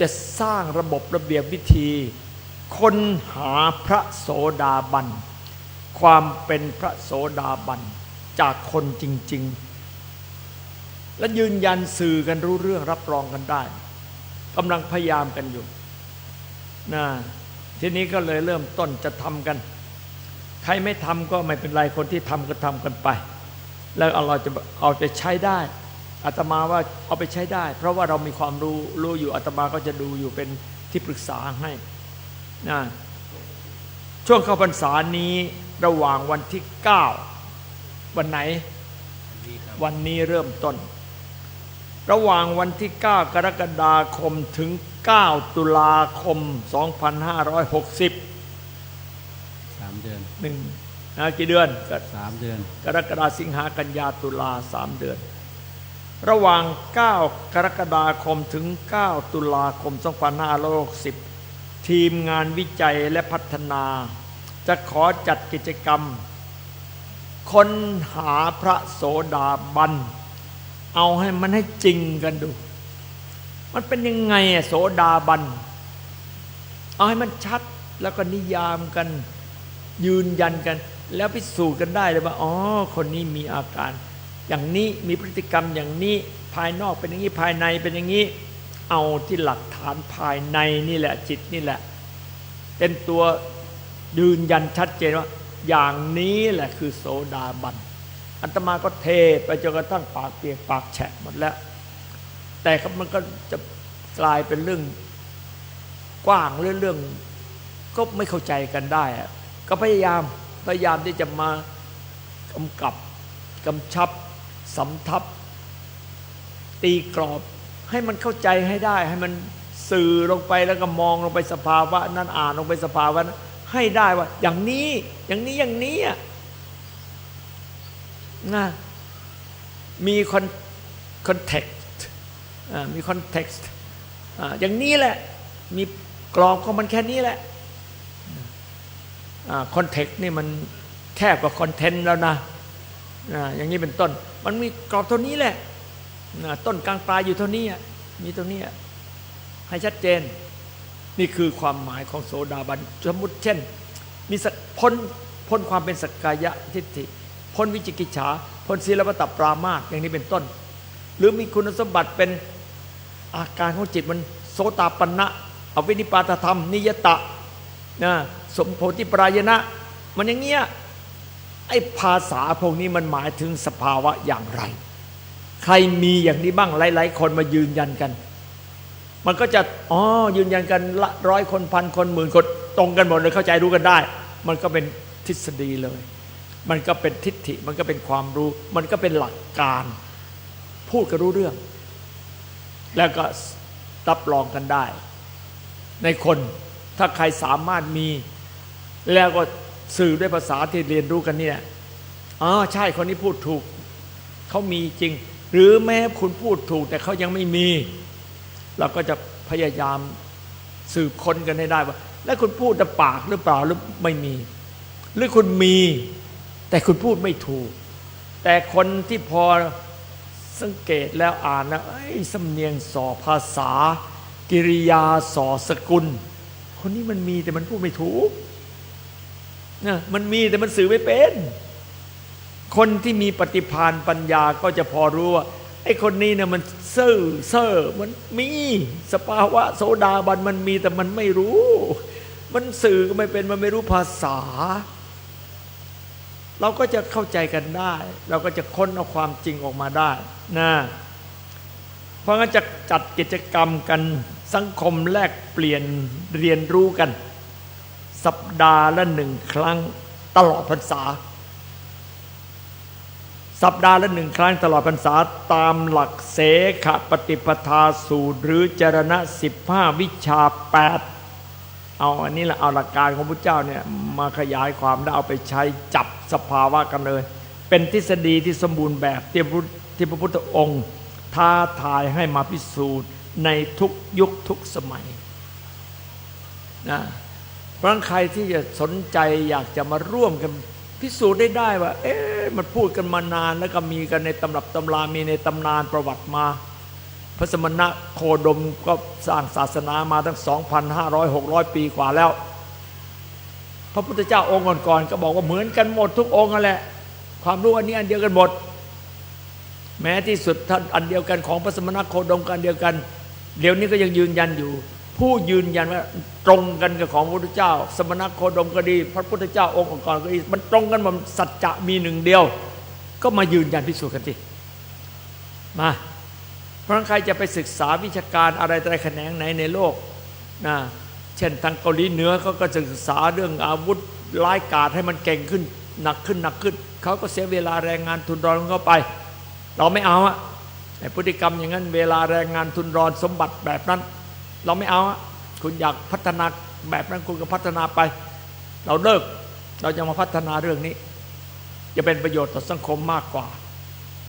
จะสร้างระบบระเบียบวิธี ค้นหาพระโสดาบัน ความเป็นพระโสดาบัน จากคนจริง ๆ และยืนยันสื่อกันรู้เรื่องรับรองกันได้กำลังพยายามกันอยู่นะทีนี้ก็เลยเริ่มต้นจะทำกัน ใครไม่ทำก็ไม่เป็นไรคนที่ทำก็ทำกันไป แล้วเอาเราจะเอาไปใช้ได้ อาตมาว่าเอาไปใช้ได้ เพราะว่าเรามีความรู้รู้อยู่อาตมาก็จะดูอยู่เป็นที่ปรึกษาให้นะช่วงเข้าพรรษานี้ระหว่างวันที่ 9 วันไหน วันนี้เริ่มต้น ระหว่างวันที่ 9 กรกฎาคมถึง 9 ตุลาคม 2560สามเดือนหนึ่งนะกี่เดือนก็สามเดือน กรกฎาสิงหากันยาตุลาสามเดือน ระหว่าง 9 กรกฎาคมถึง 9 ตุลาคม 2560 ทีมงานวิจัยและพัฒนา จะขอจัดกิจกรรม ค้นหาพระโสดาบัน เอาให้มันให้จริงกันดู มันเป็นยังไงโสดาบัน เอาให้มันชัดแล้วก็นิยามกันยืนยันกัน แล้วพิสูจน์กันได้เลยว่าอ๋อคนนี้มีอาการ อย่างนี้มีพฤติกรรมอย่างนี้ภายนอกเป็นอย่างนี้ภายในเป็นอย่างนี้ เอาที่หลักฐานภายในนี่แหละจิตนี่แหละ เป็นตัวยืนยันชัดเจนว่า อย่างนี้แหละคือโสดาบันอัตมาก็เทไปจนกระทั่งปากเปียกปากแฉะหมดแล้ว แต่ก็มันก็จะกลายเป็นเรื่องกว้างเรื่องเรื่อง ก็ไม่เข้าใจกันได้ก็พยายามพยายามที่จะมากำกับกำชับ สำทับ ตีกรอบให้มันเข้าใจให้ได้ ให้มันสื่อลงไปแล้วก็มองลงไปสภาวะ นั้นอ่านลงไปสภาวะนั้นให้ได้ว่า อย่างนี้ อย่างนี้อย่างนี้อะนะมีคอนคอนเท็กซ์มีคอนเท็กซ์อย่างนี้แหละ มีกรอบของมันแค่นี้แหละคอนเทกต์นี่มันแคบกว่าคอนเทนต์แล้วนะ อย่างนี้เป็นต้น มันมีกรอบเท่านี้แหละต้นกลางปลายอยู่เท่านี้มีตรงนี้ให้ชัดเจน นี่คือความหมายของโสดาบันสมมติเช่น มีสักพ้นพ้นความเป็นสักกายะทิฏฐิพ้นวิจิกิจฉาพ้นศีลปตปรามาสอย่างนี้เป็นต้น หรือมีคุณสมบัติเป็นอาการของจิตมันโสตาปันนะอวินิปาตธรรม นิยตะนะสมโพธิปรายณะ มันอย่างเงี้ย ไอ้ภาษาพวกนี้มันหมายถึงสภาวะอย่างไร ใครมีอย่างนี้บ้างหลาย ๆ คนมายืนยันกัน มันก็จะอ๋อยืนยันกันละร้อยคนพันคนหมื่นคนตรงกันหมดเลยเข้าใจรู้กันได้ มันก็เป็นทฤษฎีเลย มันก็เป็นทิฏฐิมันก็เป็นความรู้ มันก็เป็นหลักการ พูดกันรู้เรื่อง แล้วก็รับรองกันได้ ในคนถ้าใครสามารถมีแล้วก็ สื่อด้วยภาษาที่เรียนรู้กันเนี่ยอ๋อใช่คนนี้พูดถูก เขามีจริง หรือแม้คุณพูดถูก แต่เขายังไม่มี เราก็จะพยายามสืบค้นกันให้ได้ว่า แล้วคุณพูดแต่ปากหรือเปล่าหรือไม่มี หรือคุณมี แต่คุณพูดไม่ถูก แต่คนที่พอสังเกตแล้วอ่านแล้วไอ้สำเนียงสอภาษา กิริยาสอสกุล คนนี้มันมีแต่มันพูดไม่ถูก นะมันมีแต่มันสื่อไม่เป็น คนที่มีปฏิภาณปัญญาก็จะพอรู้ว่าไอ้คนนี้เนี่ยมันเซ่อเซ่อมันมีสภาวะโสดาบันมันมีแต่มันไม่รู้ มันสื่อก็ไม่เป็นมันไม่รู้ภาษา เราก็จะเข้าใจกันได้ เราก็จะค้นเอาความจริงออกมาได้นะเพราะงั้นจะจัดกิจกรรมกันสังคมแลกเปลี่ยนเรียนรู้กัน สัปดาห์ละหนึ่งครั้งตลอดพรรษา สัปดาห์ละหนึ่งครั้งตลอดพรรษาตามหลักเสขปฏิปทาสูตร หรือจรณะสิบห้าวิชาแปดเอาอันนี้แหละเอาหลักการของพระเจ้าเนี่ยมาขยายความแล้วเอาไปใช้จับสภาวะกันเลย เป็นทฤษฎีที่สมบูรณ์แบบที่พระพุทธที่พระพุทธองค์ท้าทายให้มาพิสูจน์ในทุกยุคทุกสมัยนะ เพราะฉะนั้นใครที่จะสนใจอยากจะมาร่วมกันพิสูจน์ได้ได้ว่า เอ๊ะมันพูดกันมานานแล้วก็มีกันในตำรับตำรามีในตำนานประวัติมา พระสมณะโคดมก็สร้างศาสนามาตั้ง 2,500 600 ปีกว่าแล้ว พระพุทธเจ้าองค์ก่อนๆก็บอกว่าเหมือนกันหมดทุกองค์นั่นแหละ ความรู้อันนี้อันเดียวกันหมด แม้ที่สุดท่านอันเดียวกันของพระสมณะโคดมกันเดียวกัน เดี๋ยวนี้ก็ยังยืนยันอยู่ ผู้ยืนยันว่าตรงกันกับของพระพุทธเจ้า สมณโคดมก็ดี พระพุทธเจ้าองค์ก่อนก็ดีมันตรงกันมันสัจจะมีหนึ่งเดียว ก็มายืนยันพิสูจน์กันสิมาเพราะใครจะไปศึกษาวิชาการอะไรแต่แขนงไหนในโลกนะเช่นทางเกาหลีเหนือเขาก็ศึกษาเรื่องอาวุธร้ายกาจให้มันเก่งขึ้นหนักขึ้นหนักขึ้นเขาก็เสียเวลาแรงงานทุนรอนเข้าไป เราไม่เอาอะพฤติกรรมอย่างนั้นเวลาแรงงานทุนรอนสมบัติแบบนั้น เราไม่เอา คุณอยากพัฒนาแบบนั้นคุณก็พัฒนาไป เราเลิก เราจะมาพัฒนาเรื่องนี้ จะเป็นประโยชน์ต่อสังคมมากกว่า